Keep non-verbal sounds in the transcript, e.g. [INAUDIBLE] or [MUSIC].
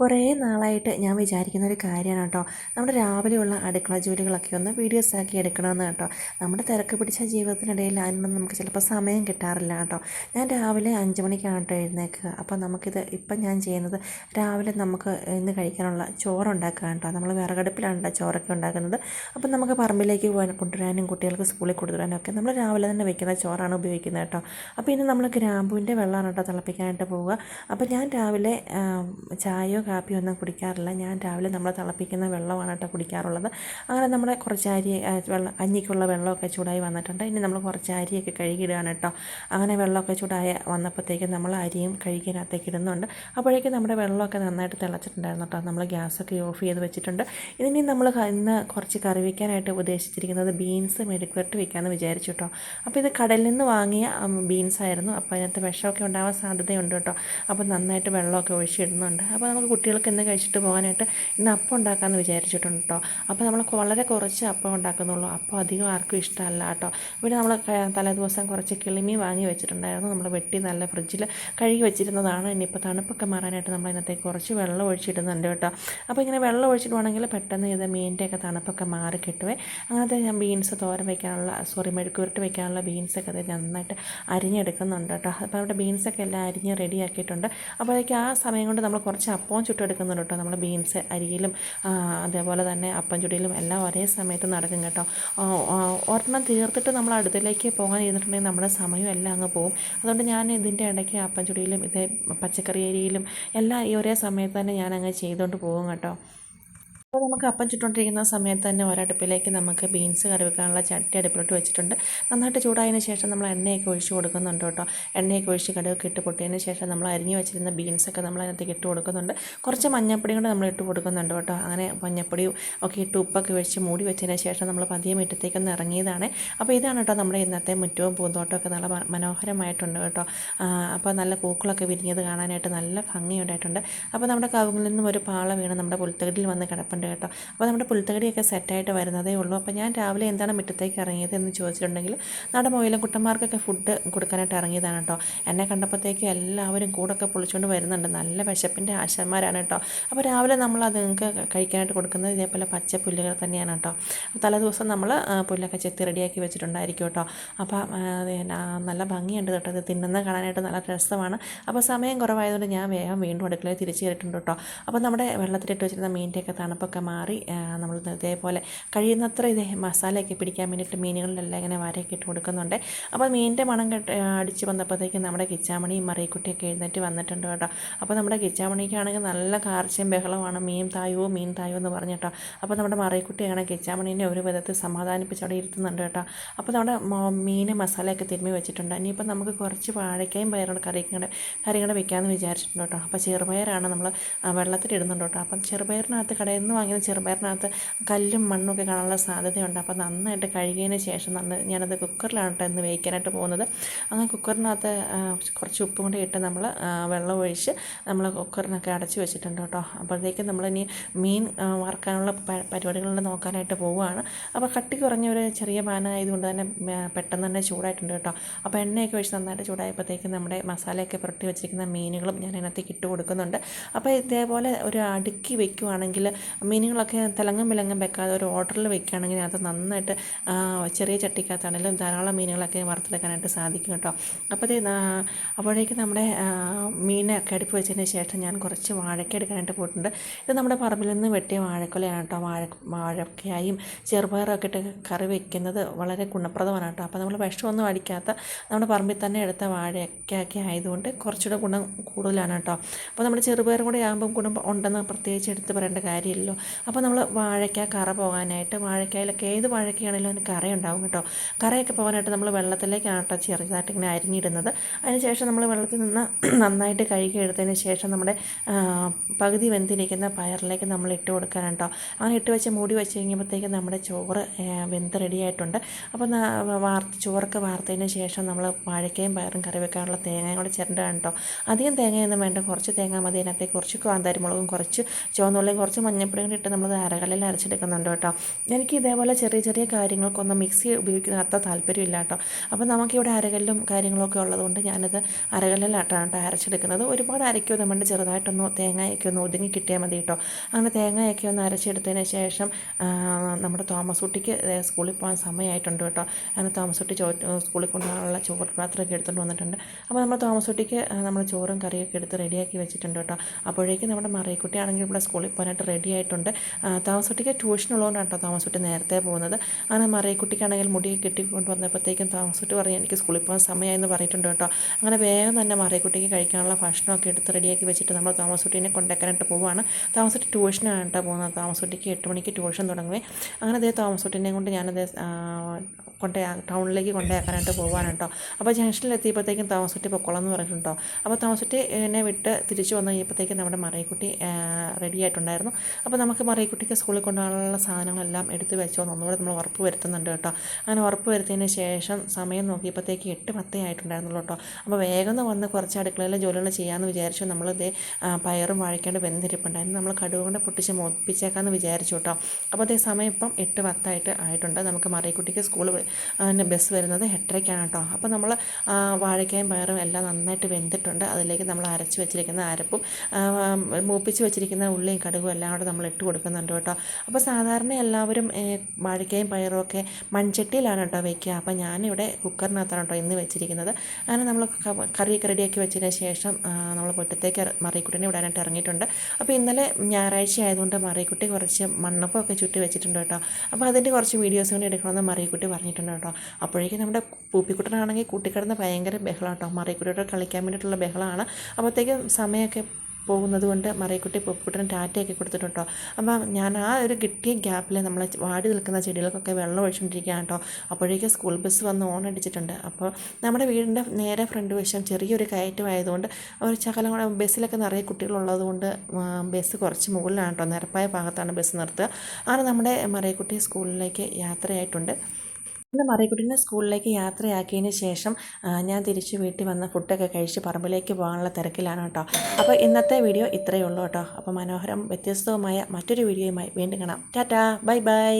കുറേ നാളായിട്ട് ഞാൻ വിചാരിക്കുന്ന ഒരു കാര്യമാണ് കേട്ടോ. നമ്മുടെ രാവിലെയുള്ള അടുക്കള ജോലികളൊക്കെ ഒന്ന് വീഡിയോസ് ആക്കി എടുക്കണമെന്ന് കേട്ടോ. നമ്മുടെ തിരക്ക് പിടിച്ച ജീവിതത്തിനിടയിൽ അതിനൊന്നും നമുക്ക് ചിലപ്പോൾ സമയം കിട്ടാറില്ല കേട്ടോ. ഞാൻ രാവിലെ അഞ്ച് മണിക്കാണ് കേട്ടോ എഴുന്നേക്കുക അപ്പോൾ നമുക്കിത് ഇപ്പം ഞാൻ ചെയ്യുന്നത് രാവിലെ നമുക്ക് ഇന്ന് കഴിക്കാനുള്ള ചോറ് ഉണ്ടാക്കുക കേട്ടോ. നമ്മൾ വിറകടുപ്പിലാണ് കേട്ടോ ചോറൊക്കെ ഉണ്ടാക്കുന്നത്. അപ്പം നമുക്ക് പറമ്പിലേക്ക് പോകാൻ കൊണ്ടുവരാനും കുട്ടികൾക്ക് സ്കൂളിൽ കൊണ്ടുവരാനും ഒക്കെ നമ്മൾ രാവിലെ തന്നെ വെക്കുന്ന ചോറാണ് ഉപയോഗിക്കുന്നത് കേട്ടോ. അപ്പോൾ ഇനി നമ്മൾ ഗ്രാമ്പുവിന്റെ വെള്ളമാണ് കേട്ടോ തിളപ്പിക്കാനായിട്ട് പോവുക. അപ്പോൾ ഞാൻ രാവിലെ ചായയോ കാപ്പിയോ ഒന്നും കുടിക്കാറില്ല. ഞാൻ രാവിലെ നമ്മൾ തിളപ്പിക്കുന്ന വെള്ളമാണ് കേട്ടോ കുടിക്കാറുള്ളത്. അങ്ങനെ നമ്മുടെ കുറച്ച് അരി വെള്ളം അഞ്ഞിക്കുള്ള വെള്ളമൊക്കെ ചൂടായി വന്നിട്ടുണ്ട്. ഇനി നമ്മൾ കുറച്ച് അരിയൊക്കെ കഴുകിയിടുകയാണ് കേട്ടോ. അങ്ങനെ വെള്ളമൊക്കെ ചൂടായി വന്നപ്പോഴത്തേക്കും നമ്മൾ അരിയും കഴുകിയതിനകത്തേക്ക് ഇടുന്നുണ്ട്. അപ്പോഴേക്കും നമ്മുടെ വെള്ളമൊക്കെ നന്നായിട്ട് തിളച്ചിട്ടുണ്ടായിരുന്നു കേട്ടോ. നമ്മൾ ഗ്യാസൊക്കെ ഓഫ് ചെയ്ത് വെച്ചിട്ടുണ്ട്. ഇതിനി നമ്മൾ ഇന്ന് കുറച്ച് കറി വയ്ക്കാനായിട്ട് ഉദ്ദേശിച്ചിരിക്കുന്നത് ബീൻസ് മെഴുക്കുവരട്ടി വയ്ക്കാമെന്ന് വിചാരിച്ചു കേട്ടോ. അപ്പോൾ ഇത് കടലിൽ നിന്ന് വാങ്ങിയ ബീൻസ് ആയിരുന്നു അപ്പോൾ അതിനകത്ത് വിഷമൊക്കെ ഉണ്ടാവാൻ സാധ്യതയുണ്ട് കേട്ടോ. അപ്പോൾ നന്നായിട്ട് വെള്ളമൊക്കെ ഒഴിച്ചിടുന്നുണ്ട് അപ്പോൾ നമുക്ക് കുട്ടികൾക്ക് ഇന്ന് കഴിച്ചിട്ട് പോകാനായിട്ട് ഇന്ന് അപ്പം ഉണ്ടാക്കാമെന്ന് വിചാരിച്ചിട്ടുണ്ട് കേട്ടോ അപ്പോൾ നമ്മൾ വളരെ കുറച്ച് അപ്പം ഉണ്ടാക്കുന്നുള്ളൂ. അപ്പം അധികം ആർക്കും ഇഷ്ടമല്ല കേട്ടോ പിന്നെ നമ്മൾ തലേദിവസം കുറച്ച് കിളിമീൻ വാങ്ങി വെച്ചിട്ടുണ്ടായിരുന്നു. നമ്മൾ വെട്ടി നല്ല ഫ്രിഡ്ജിൽ കഴുകി വെച്ചിരുന്നതാണ്. ഇനിയിപ്പോൾ തണുപ്പൊക്കെ മാറാനായിട്ട് നമ്മൾ ഇന്നത്തെ കുറച്ച് വെള്ളം ഒഴിച്ചിടുന്നുണ്ട് കേട്ടോ അപ്പോൾ ഇങ്ങനെ വെള്ളം ഒഴിച്ചിടുവാണെങ്കിൽ പെട്ടെന്ന് ഇത് മീനിന്റെയൊക്കെ തണുപ്പൊക്കെ മാറി കിട്ടുവേ. അങ്ങനത്തെ ഞാൻ ബീൻസ് തോരൻ വയ്ക്കാനുള്ള സോറി മെഴുക്കുരുട്ട് വയ്ക്കാനുള്ള ബീൻസൊക്കെ അത് നന്നായിട്ട് അരിഞ്ഞെടുക്കുന്നുണ്ട് കേട്ടോ അപ്പോൾ അവിടെ ബീൻസൊക്കെ എല്ലാം അരിഞ്ഞ് റെഡിയാക്കിയിട്ടുണ്ട് അപ്പോഴേക്കും ആ സമയം കൊണ്ട് നമ്മൾ കുറച്ച് അപ്പവും ചുട്ടെടുക്കുന്നുണ്ട് കേട്ടോ. നമ്മൾ ബീൻസ് അരിയിലും അതേപോലെ തന്നെ അപ്പം ചുടിയിലും എല്ലാം ഒരേ സമയത്ത് നടക്കും കേട്ടോ. ഒരെണ്ണം തീർത്തിട്ട് നമ്മൾ അടുത്തിലേക്ക് പോകാൻ ഇരുന്നിട്ടുണ്ടെങ്കിൽ നമ്മുടെ സമയം എല്ലാം അങ്ങ് പോകും അതുകൊണ്ട് ഞാൻ ഇതിന്റെ ഇടയ്ക്ക് അപ്പം ചുടിയിലും ഇതേ പച്ചക്കറി അരിയിലും എല്ലാം ഈ ഒരേ സമയത്ത് തന്നെ ഞാൻ അങ്ങ് ചെയ്തുകൊണ്ട് പോകും കേട്ടോ. അപ്പോൾ നമുക്ക് അപ്പം ചുട്ടുകൊണ്ടിരിക്കുന്ന സമയത്ത് തന്നെ ഒരടുപ്പിലേക്ക് നമുക്ക് ബീൻസ് കറി വെക്കാനുള്ള ചട്ടി അടുപ്പിലോട്ട് വെച്ചിട്ടുണ്ട്. നന്നായിട്ട് ചൂടായതിന് ശേഷം നമ്മൾ എണ്ണയൊക്കെ ഒഴിച്ച് കൊടുക്കുന്നുണ്ട് കേട്ടോ. എണ്ണയൊക്കെ ഒഴിച്ച് കടുകൊക്കെ ഇട്ട് പൊട്ടിയതിന് ശേഷം നമ്മൾ അരിഞ്ഞു വെച്ചിരുന്ന ബീൻസൊക്കെ നമ്മൾ അതിനകത്തേക്ക് ഇട്ട് കൊടുക്കുന്നുണ്ട്. കുറച്ച് മഞ്ഞപ്പൊടി കൂടെ നമ്മൾ ഇട്ട് കൊടുക്കുന്നുണ്ട് കേട്ടോ. അങ്ങനെ മഞ്ഞപ്പൊടിയും ഒക്കെ ഇട്ട് ഉപ്പൊക്കെ ഒഴിച്ച് മൂടി വെച്ചതിന് ശേഷം നമ്മൾ പതിയെ മുറ്റത്തേക്കൊന്ന് ഇറങ്ങിയതാണ്. അപ്പോൾ ഇതാണ് കേട്ടോ നമ്മുടെ ഇന്നത്തെ മുറ്റവും പൂന്തോട്ടമൊക്കെ നല്ല മനോഹരമായിട്ടുണ്ട് കേട്ടോ. അപ്പോൾ നല്ല പൂക്കളൊക്കെ വിരിഞ്ഞത് കാണാനായിട്ട് നല്ല ഭംഗിയുണ്ടായിട്ടുണ്ട്. അപ്പോൾ നമ്മുടെ കവുങ്ങിൽ നിന്നും ഒരു പാള വീണ് നമ്മുടെ പുൽത്തകടിൽ വന്ന് കിടപ്പുണ്ട് ഉണ്ട് കേട്ടോ. അപ്പോൾ നമ്മുടെ പുൽത്തകടിയൊക്കെ സെറ്റായിട്ട് വരുന്നതേ ഉള്ളൂ. അപ്പോൾ ഞാൻ രാവിലെ എന്താണ് മുറ്റത്തേക്ക് ഇറങ്ങിയത് എന്ന് ചോദിച്ചിട്ടുണ്ടെങ്കിൽ നമ്മുടെ മൊയിലും കുട്ടന്മാർക്കൊക്കെ ഫുഡ് കൊടുക്കാനായിട്ട് ഇറങ്ങിയതാണ് കേട്ടോ. എന്നെ കണ്ടപ്പോഴത്തേക്കും എല്ലാവരും കൂടൊക്കെ പൊളിച്ചുകൊണ്ട് വരുന്നുണ്ട്. നല്ല വിശപ്പിന്റെ ആശന്മാരാണ് കേട്ടോ. അപ്പോൾ രാവിലെ നമ്മൾ അത് നിങ്ങൾക്ക് കഴിക്കാനായിട്ട് കൊടുക്കുന്നത് ഇതേപോലെ പച്ച പുല്ലുകൾ തന്നെയാണ് കേട്ടോ. തലേദിവസം നമ്മൾ പുല്ലൊക്കെ ചെത്തി റെഡിയാക്കി വെച്ചിട്ടുണ്ടായിരിക്കും കേട്ടോ. അപ്പോൾ നല്ല ഭംഗിയുണ്ട് കേട്ടോ. ഇത് തിന്നുന്ന കാണാനായിട്ട് നല്ല രസമാണ്. അപ്പോൾ സമയം കുറവായതുകൊണ്ട് ഞാൻ വേഗം വീണ്ടും അടുക്കളയിൽ തിരിച്ചു കയറിയിട്ടുണ്ട് കേട്ടോ. അപ്പോൾ നമ്മുടെ വെള്ളത്തിലിട്ട് വെച്ചിരുന്ന മീനിന്റെയൊക്കെ തണുപ്പൊക്കെ ഒക്കെ മാറി നമ്മൾ ഇതേപോലെ കഴിയുന്നത്ര ഇതേ മസാലയൊക്കെ പിടിക്കാൻ വേണ്ടിയിട്ട് മീനുകളിലെല്ലാം ഇങ്ങനെ വരയൊക്കെ ഇട്ട് കൊടുക്കുന്നുണ്ട്. അപ്പോൾ മീനിന്റെ മണം കെട്ട് അടിച്ച് വന്നപ്പോഴത്തേക്കും നമ്മുടെ കിച്ചാമണിയും മറിയക്കുട്ടിയൊക്കെ എഴുന്നേറ്റ് വന്നിട്ടുണ്ട് കേട്ടോ. അപ്പോൾ നമ്മുടെ കിച്ചാമണിക്കാണെങ്കിൽ നല്ല കാർച്ചയും ബഹളമാണ് മീൻ തായോ മീൻ തായോ എന്ന് പറഞ്ഞു കേട്ടോ. അപ്പോൾ നമ്മുടെ മറിയക്കുട്ടിയാണ് കിച്ചാമണീനെ ഒരു വിധത്തിൽ സമാധാനിപ്പിച്ച് അവിടെ ഇരുത്തുന്നുണ്ട് കേട്ടോ. അപ്പോൾ നമ്മുടെ മീൻ മസാലയൊക്കെ തിരുമ്മി വെച്ചിട്ടുണ്ട്. ഇനിയിപ്പോൾ നമുക്ക് കുറച്ച് വാഴയ്ക്കയും പയറും കറിയും കറി കൂടെ വെക്കാമെന്ന് വിചാരിച്ചിട്ടുണ്ട് കേട്ടോ. അപ്പോൾ ചെറുപയറാണ് നമ്മൾ വെള്ളത്തിലിടുന്നുണ്ട് കേട്ടോ. അപ്പം ചെറുപയറിനകത്ത് കടയിൽ നിന്ന് വാങ്ങിയ ചെറുപയറിനകത്ത് കല്ലും മണ്ണും ഒക്കെ കാണാനുള്ള സാധ്യതയുണ്ട്. അപ്പോൾ നന്നായിട്ട് കഴുകിയതിന് ശേഷം നല്ല ഞാനത് കുക്കറിലാണ് കേട്ടോ ഇന്ന് വേവിക്കാനായിട്ട് പോകുന്നത്. അങ്ങനെ കുക്കറിനകത്ത് കുറച്ച് ഉപ്പും കൂടി ഇട്ട് നമ്മൾ വെള്ളം ഒഴിച്ച് നമ്മൾ കുക്കറിനൊക്കെ അടച്ച് വെച്ചിട്ടുണ്ട് കേട്ടോ. അപ്പോഴത്തേക്കും നമ്മളിനി മീൻ വറുക്കാനുള്ള പരിപാടികളിൽ നോക്കാനായിട്ട് പോവുകയാണ്. അപ്പോൾ കട്ടി കുറഞ്ഞ ഒരു ചെറിയ പാനായതുകൊണ്ട് തന്നെ പെട്ടെന്ന് തന്നെ ചൂടായിട്ടുണ്ട് കേട്ടോ. അപ്പോൾ എണ്ണയൊക്കെ ഒഴിച്ച് നന്നായിട്ട് ചൂടായപ്പോഴത്തേക്കും നമ്മുടെ മസാലയൊക്കെ പുരട്ടി വെച്ചിരിക്കുന്ന മീനുകളും ഞാൻ അതിനകത്തേക്ക് ഇട്ട് കൊടുക്കുന്നുണ്ട്. അപ്പോൾ ഇതേപോലെ ഒരു അടുക്കി വെക്കുവാണെങ്കിൽ മീനുകളൊക്കെ തിളങ്ങും വിലങ്ങും വെക്കാതെ ഒരു ഓർഡറിൽ വെക്കുകയാണെങ്കിൽ അത് നന്നായിട്ട് ചെറിയ ചട്ടിക്കകത്താണെങ്കിലും ധാരാളം മീനുകളൊക്കെ വറുത്തെടുക്കാനായിട്ട് സാധിക്കും കേട്ടോ. അപ്പോൾ ഇത് അപ്പോഴേക്കും നമ്മുടെ മീനൊക്കെ അടുപ്പ് വെച്ചതിന് ശേഷം ഞാൻ കുറച്ച് വാഴയ്ക്ക എടുക്കാനായിട്ട് പോയിട്ടുണ്ട്. ഇത് നമ്മുടെ പറമ്പിൽ നിന്ന് വെട്ടിയ വാഴക്കൊലയാണ് കേട്ടോ. വാഴ വാഴക്കയായും ചെറുപയറൊക്കെ ഇട്ട് കറി വെക്കുന്നത് വളരെ ഗുണപ്രദമാണ് കേട്ടോ. അപ്പോൾ നമ്മൾ വിഷമൊന്നും അടിക്കാത്ത നമ്മുടെ പറമ്പിൽ തന്നെ എടുത്ത വാഴയ്ക്കൊക്കെ ആയതുകൊണ്ട് കുറച്ചുകൂടെ ഗുണം കൂടുതലാണ് കേട്ടോ. അപ്പോൾ നമ്മുടെ ചെറുപയറും കൂടെ ആകുമ്പം ഗുണം ഉണ്ടെന്ന് പ്രത്യേകിച്ച് എടുത്ത് പറയേണ്ട കാര്യമില്ലല്ലോ. അപ്പോൾ നമ്മൾ വാഴയ്ക്ക കറ പോകാനായിട്ട് വാഴയ്ക്കയിലൊക്കെ ഏത് വാഴയ്ക്കയാണെങ്കിലും അതിന് കറയുണ്ടാവും കേട്ടോ. കറയൊക്കെ പോകാനായിട്ട് നമ്മൾ വെള്ളത്തിലേക്ക് കേട്ടോ ചെറുതായിട്ട് ഇങ്ങനെ അരിഞ്ഞിടുന്നത്. അതിനുശേഷം നമ്മൾ വെള്ളത്തിൽ നിന്ന് [CLEARS THROAT] നന്നായിട്ട് കഴുകി എടുത്തതിന് ശേഷം നമ്മുടെ പകുതി വെന്തിരിക്കുന്ന പയറിലേക്ക് നമ്മൾ ഇട്ട് കൊടുക്കാനാണ് കേട്ടോ. അങ്ങനെ ഇട്ട് വെച്ച് മൂടി വെച്ച് കഴിഞ്ഞപ്പോഴത്തേക്കും നമ്മുടെ ചോറ് വെന്ത് റെഡിയായിട്ടുണ്ട് അപ്പോൾ വാർത്ത് ചോറൊക്കെ വാർത്തതിന് ശേഷം നമ്മൾ വാഴയ്ക്കയും പയറും കറി വെക്കാനുള്ള തേങ്ങയും കൂടെ ചിരണ്ടാണ് കേട്ടോ. അധികം തേങ്ങയൊന്നും വേണ്ട. കുറച്ച് തേങ്ങ മതി. അതിനകത്തേക്ക് കുറച്ച് കാന്താരിമുളകും കുറച്ച് ചുവന്നുള്ളിയും കുറച്ച് മഞ്ഞപ്പൊടി കൂടി ഇട്ട് നമ്മൾ അരകല്ലിൽ അരച്ചെടുക്കുന്നുണ്ട് കേട്ടോ. എനിക്ക് ഇതേപോലെ ചെറിയ ചെറിയ കാര്യങ്ങൾക്കൊന്നും മിക്സി ഉപയോഗിക്കുന്ന അത്ര താല്പര്യമില്ല കേട്ടോ. അപ്പോൾ നമുക്കിവിടെ അരകല്ലും കാര്യങ്ങളൊക്കെ ഉള്ളതുകൊണ്ട് ഞാനത് അരകല്ലിലാട്ടാണ് കേട്ടോ അരച്ചെടുക്കുന്നത്. ഒരുപാട് അരയ്ക്കോ നമ്മുടെ ചെറുതായിട്ടൊന്ന് തേങ്ങയൊക്കെ ഒന്ന് ഒതുങ്ങി കിട്ടിയാൽ മതി കേട്ടോ. അങ്ങനെ തേങ്ങയൊക്കെ ഒന്ന് അരച്ചെടുത്തതിന് ശേഷം നമ്മുടെ തോമസ് കുട്ടിക്ക് ദേ സ്കൂളിൽ പോകാൻ സമയമായിട്ടുണ്ട് കേട്ടോ. അങ്ങനെ തോമസ് കുട്ടി ചോ സ്കൂളിൽ കൊണ്ടുപോകാനുള്ള ചോറ് പാത്രമൊക്കെ എടുത്തുകൊണ്ട് വന്നിട്ടുണ്ട്. അപ്പോൾ നമ്മൾ തോമസ് കുട്ടിക്ക് നമ്മൾ ചോറും കറിയൊക്കെ എടുത്ത് റെഡിയാക്കി വെച്ചിട്ടുണ്ട് കേട്ടോ. അപ്പോഴേക്കും നമ്മുടെ മറിയക്കുട്ടി ആണെങ്കിൽ ഇവിടെ സ്കൂളിൽ പോകാനായിട്ട് റെഡി ആ, താമസുട്ടിക്ക് ട്യൂഷൻ ഉള്ളതുകൊണ്ടാണ് കേട്ടോ തോമസ് കുട്ടി നേരത്തെ പോകുന്നത്. അങ്ങനെ മറിയക്കുട്ടിക്കാണെങ്കിൽ മുടി കെട്ടിക്കൊണ്ട് വന്നപ്പോഴത്തേക്കും താമസുട്ടി പറഞ്ഞു എനിക്ക് സ്കൂളിൽ പോകാൻ സമയമായെന്ന് പറഞ്ഞിട്ടുണ്ട് കേട്ടോ. അങ്ങനെ വേഗം തന്നെ മറിയക്കുട്ടിക്ക് കഴിക്കാനുള്ള ഭക്ഷണമൊക്കെ എടുത്ത് റെഡിയാക്കി വെച്ചിട്ട് നമ്മൾ താമസുട്ടിനെ കൊണ്ടാക്കാനായിട്ട് പോവുകയാണ്. താമസുട്ടി ട്യൂഷനാണ് കേട്ടോ പോകുന്നത്. താമസുട്ടിക്ക് എട്ട് മണിക്ക് ട്യൂഷൻ തുടങ്ങുവേ. അങ്ങനെ അതേ താമസുട്ടിനെ കൊണ്ട് ഞാനത് കൊണ്ടേ ടൗണിലേക്ക് കൊണ്ടേക്കാനായിട്ട് പോകാനാണ് കേട്ടോ അപ്പോൾ ജംഗ്ഷനിൽ എത്തിയപ്പോഴത്തേക്കും താമസുട്ടി പൊക്കോളം എന്ന് പറഞ്ഞിട്ടുണ്ടോ അപ്പോൾ താമസുട്ടി എന്നെ വിട്ട് തിരിച്ചു വന്ന് കഴിഞ്ഞപ്പോഴത്തേക്കും നമ്മുടെ മറിയക്കുട്ടി റെഡി ആയിട്ടുണ്ടായിരുന്നു. അപ്പോൾ നമുക്ക് മറിയക്കുട്ടിക്ക് സ്കൂളിൽ കൊണ്ടുപോകാനുള്ള സാധനങ്ങളെല്ലാം എടുത്തു വെച്ചോ ഒന്നുകൂടെ നമ്മൾ ഉറപ്പ് വരുത്തുന്നുണ്ട് കേട്ടോ. അങ്ങനെ ഉറപ്പ് വരുത്തിയതിന് ശേഷം സമയം നോക്കിയപ്പോഴത്തേക്ക് എട്ട് പത്തേ ആയിട്ടുണ്ടായിരുന്നുള്ളൂ കേട്ടോ. അപ്പോൾ വേഗം വന്ന് കുറച്ച് അടുക്കളയിലെ ജോലികൾ ചെയ്യാമെന്ന് വിചാരിച്ചു. നമ്മൾ ഇതേ പയറും വാഴയ്ക്കാണ്ട് വെന്തിരിപ്പുണ്ടായിരുന്നു. നമ്മൾ കടുവ കൊണ്ട് പൊട്ടിച്ച് മോപ്പിച്ചേക്കാമെന്ന് വിചാരിച്ചു കേട്ടോ. അപ്പോൾ അതേ സമയം ഇപ്പം എട്ട് പത്തായിട്ട് ആയിട്ടുണ്ട്. നമുക്ക് മറിയക്കുട്ടിക്ക് സ്കൂൾ ബസ് വരുന്നത് എട്ടരയ്ക്കാണ് കേട്ടോ. അപ്പോൾ നമ്മൾ വാഴയ്ക്കായും പയറും എല്ലാം നന്നായിട്ട് വെന്തിട്ടുണ്ട്. അതിലേക്ക് നമ്മൾ അരച്ച് വെച്ചിരിക്കുന്ന അരപ്പും മൂപ്പിച്ച് വെച്ചിരിക്കുന്ന ഉള്ളിയും കടുകും എല്ലാം കൂടെ നമ്മൾ ഇട്ട് കൊടുക്കുന്നുണ്ട് കേട്ടോ. അപ്പോൾ സാധാരണ എല്ലാവരും വാഴക്കയും പയറും ഒക്കെ മൺചട്ടിയിലാണ് കേട്ടോ വയ്ക്കുക അപ്പോൾ ഞാനിവിടെ കുക്കറിനകത്താണ് കേട്ടോ ഇന്ന് വെച്ചിരിക്കുന്നത്. അങ്ങനെ നമ്മൾ കറി കറിയൊക്കെ റെഡിയാക്കി വെച്ചതിന് ശേഷം നമ്മൾ പൊറ്റത്തേക്ക് മറിക്കുട്ടിനെ വിടാനായിട്ട് ഇറങ്ങിയിട്ടുണ്ട്. അപ്പോൾ ഇന്നലെ ഞായറാഴ്ച ആയതുകൊണ്ട് മറിയക്കുട്ടി കുറച്ച് മണ്ണപ്പൊക്കെ ചുറ്റി വെച്ചിട്ടുണ്ട് കേട്ടോ. അപ്പോൾ അതിന്റെ കുറച്ച് വീഡിയോസ് കൂടി എടുക്കണമെന്ന് മറിയക്കുട്ടി പറഞ്ഞിട്ടുണ്ട് കേട്ടോ. അപ്പോഴേക്കും നമ്മുടെ പൂപ്പിക്കുട്ടനാണെങ്കിൽ കൂട്ടിക്കിടന്ന് ഭയങ്കര ബഹളം കേട്ടോ. മറിയക്കുട്ടിയോട് കളിക്കാൻ വേണ്ടിയിട്ടുള്ള ബഹളമാണ് അപ്പോഴത്തേക്കും സമയമൊക്കെ പോകുന്നത് കൊണ്ട് മറിയക്കുട്ടി പൂപ്പിക്കുട്ടന് ടാറ്റയൊക്കെ കൊടുത്തിട്ടുണ്ടോ അപ്പം ഞാൻ ആ ഒരു കിട്ടിയ ഗ്യാപ്പിൽ നമ്മൾ വാടി നിൽക്കുന്ന ചെടികൾക്കൊക്കെ വെള്ളം ഒഴിച്ചുകൊണ്ടിരിക്കുകയാണ് കേട്ടോ. അപ്പോഴേക്കും സ്കൂൾ ബസ് വന്ന് ഓൺ അടിച്ചിട്ടുണ്ട്. അപ്പോൾ നമ്മുടെ വീടിന്റെ നേരെ ഫ്രണ്ട് വശം ചെറിയൊരു കയറ്റമായതുകൊണ്ട് ഒരു ശകലം കൂടെ ബസ്സിലൊക്കെ നിറയെ കുട്ടികളുള്ളത് കൊണ്ട് ബസ് കുറച്ച് മുകളിലാണ് കേട്ടോ. നിരപ്പായ ഭാഗത്താണ് ബസ് നിർത്തുക. അങ്ങനെ നമ്മുടെ മറിയക്കുട്ടി സ്കൂളിലേക്ക് യാത്രയായിട്ടുണ്ട്. പിന്നെ മറിയക്കുട്ടീനെ സ്കൂളിലേക്ക് യാത്രയാക്കിയതിന് ശേഷം ഞാൻ തിരിച്ച് വീട്ടിൽ വന്ന് ഫുഡൊക്കെ കഴിച്ച് പറമ്പിലേക്ക് പോകാനുള്ള തിരക്കിലാണ് കേട്ടോ. അപ്പോൾ ഇന്നത്തെ വീഡിയോ ഇത്രയേ ഉള്ളൂ കേട്ടോ. അപ്പോൾ മനോഹരം വ്യത്യസ്തവുമായ മറ്റൊരു വീഡിയോയുമായി വീണ്ടും കാണാം. Tata bye bye.